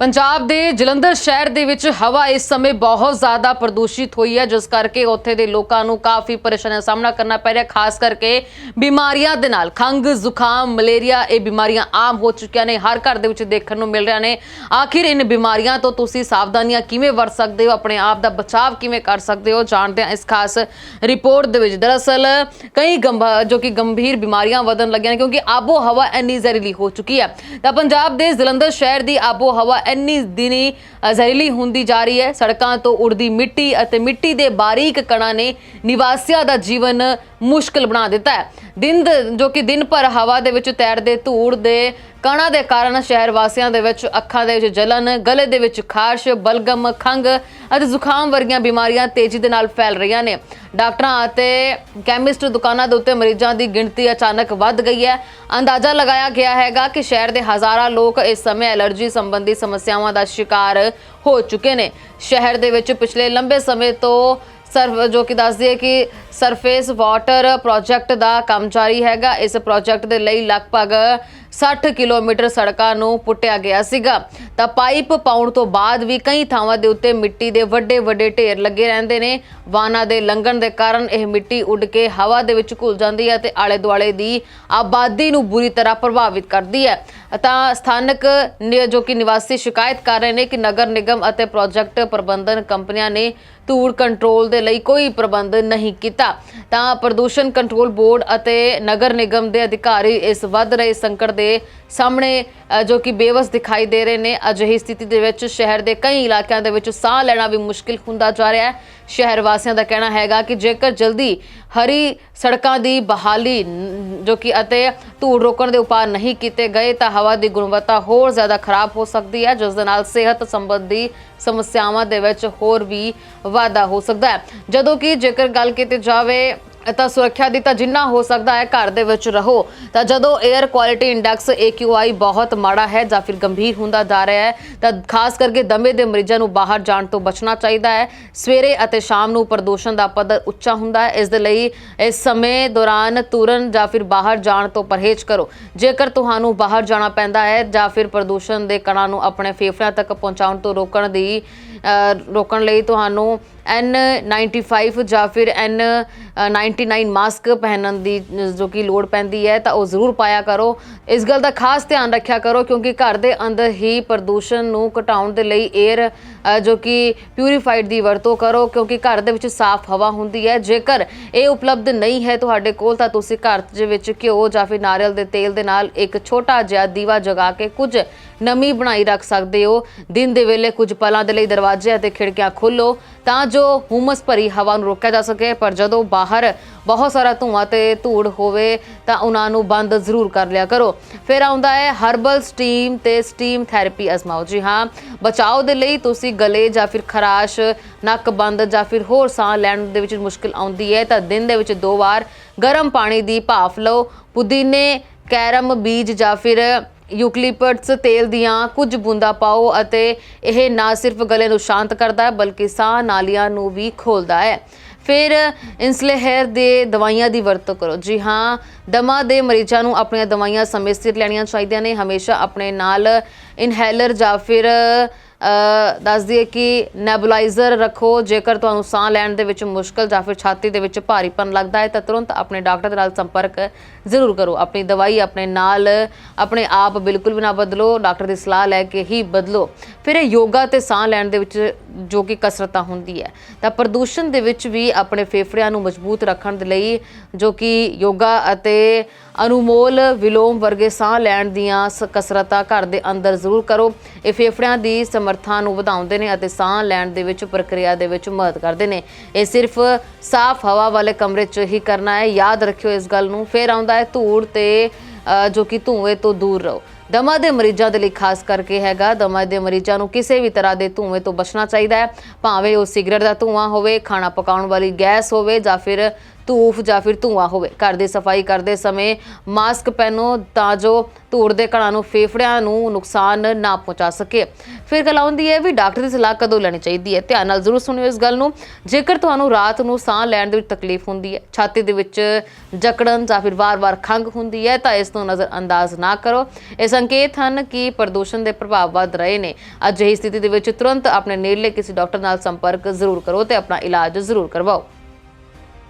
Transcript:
ਪੰਜਾਬ ਦੇ ਜਲੰਧਰ ਸ਼ਹਿਰ ਦੇ ਵਿੱਚ ਹਵਾ ਇਸ ਸਮੇਂ ਬਹੁਤ ਜ਼ਿਆਦਾ ਪ੍ਰਦੂਸ਼ਿਤ ਹੋਈ ਹੈ, ਜਿਸ ਕਰਕੇ ਉੱਥੇ ਦੇ ਲੋਕਾਂ ਨੂੰ ਕਾਫੀ ਪਰੇਸ਼ਾਨੀਆਂ ਦਾ ਸਾਹਮਣਾ ਕਰਨਾ ਪੈ ਰਿਹਾ, ਖਾਸ ਕਰਕੇ ਬਿਮਾਰੀਆਂ ਦੇ ਨਾਲ। ਖੰਗ ਜ਼ੁਕਾਮ, ਮਲੇਰੀਆ ਇਹ ਬਿਮਾਰੀਆਂ ਆਮ ਹੋ ਚੁੱਕੀਆਂ ਨੇ, ਹਰ ਘਰ ਦੇ ਵਿੱਚ ਦੇਖਣ ਨੂੰ ਮਿਲ ਰਿਹਾ ਨੇ। ਆਖਿਰ ਇਨ ਬਿਮਾਰੀਆਂ ਤੋਂ ਤੁਸੀਂ ਸਾਵਧਾਨੀਆਂ ਕਿਵੇਂ ਵਰਤ ਸਕਦੇ ਹੋ? ਆਪਣੇ ਆਪ ਦਾ ਬਚਾਅ ਕਿਵੇਂ ਕਰ ਸਕਦੇ ਹੋ? ਜਾਣਦੇ ਹਾਂ ਇਸ ਖਾਸ ਰਿਪੋਰਟ ਦੇ ਵਿੱਚ। ਦਰਅਸਲ, ਕਈ ਗੰਭਾ- ਜੋ ਕਿ ਗੰਭੀਰ ਬਿਮਾਰੀਆਂ ਵਧਣ ਲੱਗੀਆਂ ਨੇ, ਕਿਉਂਕਿ ਆਬੋ ਹਵਾ ਇੰਨੀ ਜ਼ਹਿਰੀਲੀ ਹੋ ਚੁੱਕੀ ਹੈ। ਤਾਂ ਪੰਜਾਬ ਦੇ ਜਲੰਧਰ ਸ਼ਹਿਰ ਦੀ ਆਬੋ ਹਵਾ ਇੰਨੀ ਦਿਨੀ ਅ, ਜ਼ਹਿਰੀਲੀ ਹੁੰਦੀ ਜਾ ਰਹੀ ਹੈ। ਸੜਕਾਂ ਤੋਂ ਉੜਦੀ ਮਿੱਟੀ ਅਤੇ ਮਿੱਟੀ ਦੇ ਬਾਰੀਕ ਕਣਾਂ ਨੇ ਨਿਵਾਸੀਆਂ ਦਾ ਜੀਵਨ ਮੁਸ਼ਕਲ ਬਣਾ ਦਿੱਤਾ ਹੈ। ਦਿਨ ਦ- ਜੋ ਕਿ ਦਿਨ ਭਰ ਹਵਾ ਦੇ ਵਿੱਚ ਤੈਰਦੇ ਧੂੜ ਦੇ, ਕਣਾਂ ਦੇ ਕਾਰਨ ਸ਼ਹਿਰ ਵਾਸੀਆਂ ਦੇ ਵਿੱਚ ਅੱਖਾਂ ਦੇ ਵਿੱਚ ਜਲਨ, ਗਲੇ ਦੇ ਵਿੱਚ ਖਾਰਸ਼, ਬਲਗਮ ਖੰਗ ਅਤੇ ਜ਼ੁਕਾਮ ਵਰਗੀਆਂ ਬਿਮਾਰੀਆਂ ਤੇਜ਼ੀ ਦੇ ਨਾਲ ਫੈਲ ਰਹੀਆਂ ਨੇ। ਡਾਕਟਰਾਂ ਅਤੇ ਕੈਮਿਸਟ ਦੁਕਾਨਾਂ ਦੇ ਉੱਤੇ ਮਰੀਜ਼ਾਂ ਦੀ ਗਿਣਤੀ ਅਚਾਨਕ ਵੱਧ ਗਈ ਹੈ। ਅੰਦਾਜ਼ਾ ਲਗਾਇਆ ਗਿਆ ਹੈਗਾ ਕਿ ਸ਼ਹਿਰ ਦੇ ਹਜ਼ਾਰਾਂ ਲੋਕ ਇਸ ਸਮੇਂ ਐਲਰਜੀ ਸੰਬੰਧੀ ਸਮੱਸਿਆਵਾਂ ਦਾ ਸ਼ਿਕਾਰ ਹੋ ਚੁੱਕੇ ਨੇ। ਸ਼ਹਿਰ ਦੇ ਵਿੱਚ ਪਿਛਲੇ ਲੰਬੇ ਸਮੇਂ ਤੋਂ ਸਰਵ ਜੋ ਕਿ ਦੱਸਦੀ ਹੈ ਕਿ ਸਰਫੇਸ ਵਾਟਰ ਪ੍ਰੋਜੈਕਟ ਦਾ ਕੰਮ ਜਾਰੀ ਹੈਗਾ। ਇਸ ਪ੍ਰੋਜੈਕਟ ਦੇ ਲਈ ਲਗਭਗ 60 ਕਿਲੋਮੀਟਰ ਸੜਕਾਂ ਨੂੰ ਪੁੱਟਿਆ ਗਿਆ ਸੀਗਾ। ਤਾਂ ਪਾਈਪ ਪਾਉਣ ਤੋਂ ਬਾਅਦ ਵੀ ਕਈ ਥਾਵਾਂ ਦੇ ਉੱਤੇ ਮਿੱਟੀ ਦੇ ਵੱਡੇ ਵੱਡੇ ਢੇਰ ਲੱਗੇ ਰਹਿੰਦੇ ਨੇ। ਵਾਹਨਾਂ ਦੇ ਲੰਘਣ ਦੇ ਕਾਰਨ ਇਹ ਮਿੱਟੀ ਉੱਡ ਕੇ ਹਵਾ ਦੇ ਵਿੱਚ ਘੁਲ ਜਾਂਦੀ ਹੈ ਤੇ ਆਲੇ ਦੁਆਲੇ ਦੀ ਆਬਾਦੀ ਨੂੰ ਬੁਰੀ ਤਰ੍ਹਾਂ ਪ੍ਰਭਾਵਿਤ ਕਰਦੀ ਹੈ। ਤਾਂ ਸਥਾਨਕ ਨਿ- ਜੋ ਕਿ ਨਿਵਾਸੀ ਸ਼ਿਕਾਇਤ ਕਰ ਰਹੇ ਨੇ ਕਿ ਨਗਰ ਨਿਗਮ ਅਤੇ ਪ੍ਰੋਜੈਕਟ ਪ੍ਰਬੰਧਨ ਕੰਪਨੀਆਂ ਨੇ ਧੂੜ ਕੰਟਰੋਲ ਦੇ ਲਈ ਕੋਈ ਪ੍ਰਬੰਧ ਨਹੀਂ ਕੀਤਾ। ਤਾਂ ਪ੍ਰਦੂਸ਼ਣ ਕੰਟਰੋਲ ਬੋਰਡ ਅਤੇ ਨਗਰ ਨਿਗਮ ਦੇ ਅਧਿਕਾਰੀ ਇਸ ਵੱਧ ਰਹੇ ਸੰਕਟ ਦੇ ਸਾਹਮਣੇ ਜੋ ਕਿ ਬੇਵਸ ਦਿਖਾਈ ਦੇ ਰਹੇ ਨੇ। ਅਜਿਹੀ ਸਥਿਤੀ ਦੇ ਵਿੱਚ ਸ਼ਹਿਰ ਦੇ ਕਈ ਇਲਾਕਿਆਂ ਦੇ ਵਿੱਚ ਸਾਹ ਲੈਣਾ ਵੀ ਮੁਸ਼ਕਿਲ ਹੁੰਦਾ ਜਾ ਰਿਹਾ ਹੈ। ਸ਼ਹਿਰ ਵਾਸੀਆਂ ਦਾ ਕਹਿਣਾ ਹੈਗਾ ਕਿ ਜੇਕਰ ਜਲਦੀ ਹਰੀ ਸੜਕਾਂ ਦੀ ਬਹਾਲੀ ਜੋ ਕਿ ਅਤੇ ਧੂੜ ਰੋਕਣ ਦੇ ਉਪਾਅ ਨਹੀਂ ਕੀਤੇ ਗਏ ਤਾਂ ਹਵਾ ਦੀ ਗੁਣਵੱਤਾ ਹੋਰ ਜ਼ਿਆਦਾ ਖਰਾਬ ਹੋ ਸਕਦੀ ਹੈ, ਜਿਸ ਦੇ ਨਾਲ ਸਿਹਤ ਸੰਬੰਧੀ ਸਮੱਸਿਆਵਾਂ ਦੇ ਵਿੱਚ ਹੋਰ ਵੀ ਵਾਧਾ ਹੋ ਸਕਦਾ ਹੈ। ਜਦੋਂ ਕਿ ਜੇਕਰ ਗੱਲ ਕੀਤੀ ਜਾਵੇ ਤਾਂ ਸੁਰੱਖਿਆ ਦੀ ਤਾਂ ਜਿੰਨਾ ਹੋ ਸਕਦਾ ਹੈ, ਘਰ ਦੇ ਵਿੱਚ ਰਹੋ। ਤਾਂ ਜਦੋਂ 에ਅਰ ਕੁਆਲਿਟੀ ਇੰਡੈਕਸ AQI ਬਹੁਤ ਮਾੜਾ ਹੈ ਜਾਂ ਫਿਰ ਗੰਭੀਰ ਹੁੰਦਾ ਜਾ ਰਿਹਾ ਹੈ, ਤਾਂ ਖਾਸ ਕਰਕੇ ਦਮੇ ਦੇ ਮਰੀਜ਼ਾਂ ਨੂੰ ਬਾਹਰ ਜਾਣ ਤੋਂ ਬਚਣਾ ਚਾਹੀਦਾ ਹੈ। ਸਵੇਰੇ ਅਤੇ ਸ਼ਾਮ ਨੂੰ ਪ੍ਰਦੂਸ਼ਣ ਦਾ ਪੱਧਰ ਉੱਚਾ ਹੁੰਦਾ ਹੈ। ਇਸ ਦੇ ਲਈ ਇਸ ਸਮੇਂ ਦੌਰਾਨ ਤੁਰਨ ਜਾਂ ਫਿਰ ਬਾਹਰ ਜਾਣ ਤੋਂ ਪਰਹੇਜ਼ ਕਰੋ। ਜੇਕਰ ਤੁਹਾਨੂੰ ਬਾਹਰ ਜਾਣਾ ਪੈਂਦਾ ਹੈ ਜਾਂ ਫਿਰ ਪ੍ਰਦੂਸ਼ਣ ਦੇ ਕਣਾਂ ਨੂੰ ਆਪਣੇ ਫੇਫੜਿਆਂ ਤੱਕ ਪਹੁੰਚਾਉਣ ਤੋਂ ਰੋਕਣ ਦੀ ਰੋਕਣ ਲਈ ਤੁਹਾਨੂੰ N95 ਜਾਂ ਫਿਰ N99 ਮਾਸਕ ਪਹਿਨਣ ਦੀ, ਜੋ ਕਿ ਲੋੜ ਪੈਂਦੀ ਹੈ, ਤਾਂ ਉਹ ਜ਼ਰੂਰ ਪਾਇਆ ਕਰੋ। ਇਸ ਗੱਲ ਦਾ ਖਾਸ ਧਿਆਨ ਰੱਖਿਆ ਕਰੋ, ਕਿਉਂਕਿ ਘਰ ਦੇ ਅੰਦਰ ਹੀ ਪ੍ਰਦੂਸ਼ਣ ਨੂੰ ਘਟਾਉਣ ਦੇ ਲਈ 에ਅਰ ਜੋ ਕਿ ਪਿਊਰੀਫਾਈਡ ਦੀ ਵਰਤੋਂ ਕਰੋ, ਕਿਉਂਕਿ ਘਰ ਦੇ ਵਿੱਚ ਸਾਫ਼ ਹਵਾ ਹੁੰਦੀ ਹੈ। ਜੇਕਰ ਇਹ ਉਪਲਬਧ ਨਹੀਂ ਹੈ, ਤੁਹਾਡੇ ਕੋਲ ਤਾਂ ਤੁਸੀਂ ਘਰ ਦੇ ਵਿੱਚ ਘਿਓ ਜਾਂ ਫਿਰ ਨਾਰੀਅਲ ਦੇ ਤੇਲ ਦੇ ਨਾਲ ਇੱਕ ਛੋਟਾ ਜਿਹਾ ਦੀਵਾ ਜਗਾ ਕੇ ਕੁਝ ਨਮੀ ਬਣਾਈ ਰੱਖ ਸਕਦੇ ਹੋ। ਦਿਨ ਦੇ ਵੇਲੇ ਕੁਝ ਪਲਾਂ ਦੇ ਲਈ ਦਰਵਾਜ਼ੇ ਅਤੇ ਖਿੜਕੀਆਂ ਖੋਲੋ ਤਾਂ ਜੋ ਹੁਮਸ ਭਰੀ ਹਵਾ ਨੂੰ ਰੋਕਿਆ ਜਾ ਸਕੇ। ਪਰ ਜਦੋਂ ਬਾਹਰ ਬਹੁਤ ਸਾਰਾ ਧੂਆਂ ਤੇ ਧੂੜ ਹੋਵੇ, ਤਾਂ ਉਹਨਾਂ ਨੂੰ ਬੰਦ ਜ਼ਰੂਰ ਕਰ ਲਿਆ ਕਰੋ। ਫਿਰ ਆਉਂਦਾ ਹੈ ਹਰਬਲ ਸਟੀਮ ਤੇ ਸਟੀਮ ਥੈਰੇਪੀ ਅਜ਼ਮਾਓ। ਜੀ ਹਾਂ, ਬਚਾਓ ਦੇ ਲਈ ਤੁਸੀਂ ਗਲੇ ਜਾਂ ਫਿਰ ਖਰਾਸ਼, ਨੱਕ ਬੰਦ ਜਾਂ ਫਿਰ ਹੋਰ ਸਾਹ ਲੈਣ ਦੇ ਵਿੱਚ ਮੁਸ਼ਕਲ ਆਉਂਦੀ ਹੈ, ਤਾਂ ਦਿਨ ਦੇ ਵਿੱਚ ਦੋ ਵਾਰ ਗਰਮ ਪਾਣੀ ਦੀ ਭਾਫ ਲਓ। ਪੁਦੀਨੇ, ਕੈਰਮ ਬੀਜ ਜਾਂ ਫਿਰ ਯੂਕਲਿਪਟਸ, ਤੇਲ ਦੀਆਂ ਕੁਝ ਬੂੰਦਾਂ ਪਾਓ ਅਤੇ ਇਹ ਨਾ ਸਿਰਫ ਗਲੇ ਨੂੰ ਸ਼ਾਂਤ ਕਰਦਾ ਹੈ, ਬਲਕਿ ਸਾਹ ਨਾਲੀਆਂ ਨੂੰ ਵੀ ਖੋਲਦਾ ਹੈ। ਫਿਰ ਇਨਸਲੇਹਰ ਦੇ ਦਵਾਈਆਂ ਦੀ ਵਰਤੋਂ ਕਰੋ। ਜੀ ਹਾਂ, ਦਮਾ ਦੇ ਮਰੀਜ਼ਾਂ ਨੂੰ ਆਪਣੀਆਂ ਦਵਾਈਆਂ ਸਮੇਂ ਸਿਰ ਲੈਣੀਆਂ ਚਾਹੀਦੀਆਂ ਨੇ। ਹਮੇਸ਼ਾ ਆਪਣੇ ਨਾਲ ਇਨਹੇਲਰ ਜਾਂ ਫਿਰ ਦੱਸ ਦਈਏ ਕਿ ਨੈਬੂਲਾਈਜ਼ਰ ਰੱਖੋ, ਜੇਕਰ ਤੁਹਾਨੂੰ ਸਾਹ ਲੈਣ ਦੇ ਵਿੱਚ ਮੁਸ਼ਕਲ ਜਾਂ ਫਿਰ ਛਾਤੀ ਦੇ ਵਿੱਚ ਭਾਰੀਪਨ ਲੱਗਦਾ ਹੈ, ਤਾਂ ਤੁਰੰਤ ਆਪਣੇ ਡਾਕਟਰ ਦੇ ਨਾਲ ਸੰਪਰਕ ਜ਼ਰੂਰ ਕਰੋ। ਆਪਣੀ ਦਵਾਈ ਆਪਣੇ ਨਾਲ, ਆਪਣੇ ਆਪ ਬਿਲਕੁਲ ਵੀ ਨਾ ਬਦਲੋ, ਡਾਕਟਰ ਦੀ ਸਲਾਹ ਲੈ ਕੇ ਹੀ ਬਦਲੋ। ਫਿਰ ਇਹ ਯੋਗਾ ਤੇ ਸਾਹ ਲੈਣ ਦੇ ਵਿੱਚ ਜੋ ਕਿ ਕਸਰਤਾਂ ਹੁੰਦੀ ਹੈ, ਤਾਂ ਪ੍ਰਦੂਸ਼ਣ ਦੇ ਵਿੱਚ ਵੀ ਆਪਣੇ ਫੇਫੜਿਆਂ ਨੂੰ ਮਜ਼ਬੂਤ ਰੱਖਣ ਦੇ ਲਈ ਜੋ ਕਿ ਯੋਗਾ ਅਤੇ ਅਨੁਮੋਲ ਵਿਲੋਮ ਵਰਗੇ ਸਾਹ ਲੈਣ ਦੀਆਂ ਸ- ਕਸਰਤਾਂ ਘਰ ਦੇ ਅੰਦਰ ਜ਼ਰੂਰ ਕਰੋ। ਇਹ ਫੇਫੜਿਆਂ ਦੀ ਸਮਰੱਥਾ ਨੂੰ ਵਧਾਉਂਦੇ ਨੇ ਅਤੇ ਸਾਹ ਲੈਣ ਦੇ ਵਿੱਚ ਪ੍ਰਕਿਰਿਆ ਦੇ ਵਿੱਚ ਮਦਦ ਕਰਦੇ ਨੇ। ਇਹ ਸਿਰਫ ਸਾਫ਼ ਹਵਾ ਵਾਲੇ ਕਮਰੇ 'ਚ ਹੀ ਕਰਨਾ ਹੈ। ਯਾਦ ਰੱਖਿਓ ਇਸ ਗੱਲ ਨੂੰ। ਫਿਰ ਆਉਂਦਾ ਹੈ ਧੂੜ ਤੇ ਅ, ਜੋ ਕਿ ਧੂਏ ਤੋਂ ਦੂਰ ਰਹੋ। ਦਮਾ ਦੇ ਮਰੀਜ਼ਾਂ ਦੇ ਲਈ ਖਾਸ ਕਰਕੇ ਹੈਗਾ ਦਮਾ ਦੇ ਮਰੀਜ਼ਾਂ ਨੂੰ ਕਿਸੇ ਵੀ ਤਰ੍ਹਾਂ ਦੇ ਧੂਏ ਤੋਂ ਬਚਣਾ ਚਾਹੀਦਾ ਹੈ। ਭਾਵੇਂ ਉਹ ਸਿਗਰਟ ਦਾ ਧੂਆਂ ਹੋਵੇ ਖਾਣਾ ਪਕਾਉਣ ਵਾਲੀ ਗੈਸ ਹੋਵੇ ਜਾਂ ਫਿਰ ਧੂਫ ਜਾਂ ਫਿਰ ਧੂਆਂ ਹੋਵੇ। ਘਰ ਦੀ ਸਫ਼ਾਈ ਕਰਦੇ ਸਮੇਂ ਮਾਸਕ ਪਹਿਨੋ ਤਾਂ ਜੋ ਧੂੜ ਦੇ ਕਣਾਂ ਨੂੰ, ਫੇਫੜਿਆਂ ਨੂੰ ਨੁਕਸਾਨ ਨਾ ਪਹੁੰਚਾ ਸਕੇ। ਫਿਰ ਗੱਲ ਆਉਂਦੀ ਹੈ ਵੀ ਡਾਕਟਰ ਦੀ ਸਲਾਹ ਕਦੋਂ ਲੈਣੀ ਚਾਹੀਦੀ ਹੈ। ਧਿਆਨ ਨਾਲ ਜ਼ਰੂਰ ਸੁਣਿਓ ਇਸ ਗੱਲ ਨੂੰ। ਜੇਕਰ ਤੁਹਾਨੂੰ ਰਾਤ ਨੂੰ ਸਾਹ ਲੈਣ ਦੇ ਵਿੱਚ ਤਕਲੀਫ ਹੁੰਦੀ ਹੈ, ਛਾਤੀ ਦੇ ਵਿੱਚ ਜਕੜਨ ਜਾਂ ਫਿਰ ਵਾਰ-ਵਾਰ ਖੰਘ ਹੁੰਦੀ ਹੈ, ਤਾਂ ਇਸ ਨੂੰ ਨਜ਼ਰ ਅੰਦਾਜ਼ ਨਾ ਕਰੋ। ਇਹ ਸੰਕੇਤ ਹਨ ਕਿ ਪ੍ਰਦੂਸ਼ਣ ਦੇ ਪ੍ਰਭਾਵ ਵੱਧ ਰਹੇ ਨੇ। ਅਜਿਹੀ ਸਥਿਤੀ ਦੇ ਵਿੱਚ ਤੁਰੰਤ ਆਪਣੇ ਨੇੜਲੇ ਕਿਸੇ ਡਾਕਟਰ ਨਾਲ ਸੰਪਰਕ ਜ਼ਰੂਰ ਕਰੋ ਤੇ ਆਪਣਾ ਇਲਾਜ ਜ਼ਰੂਰ ਕਰਵਾਓ।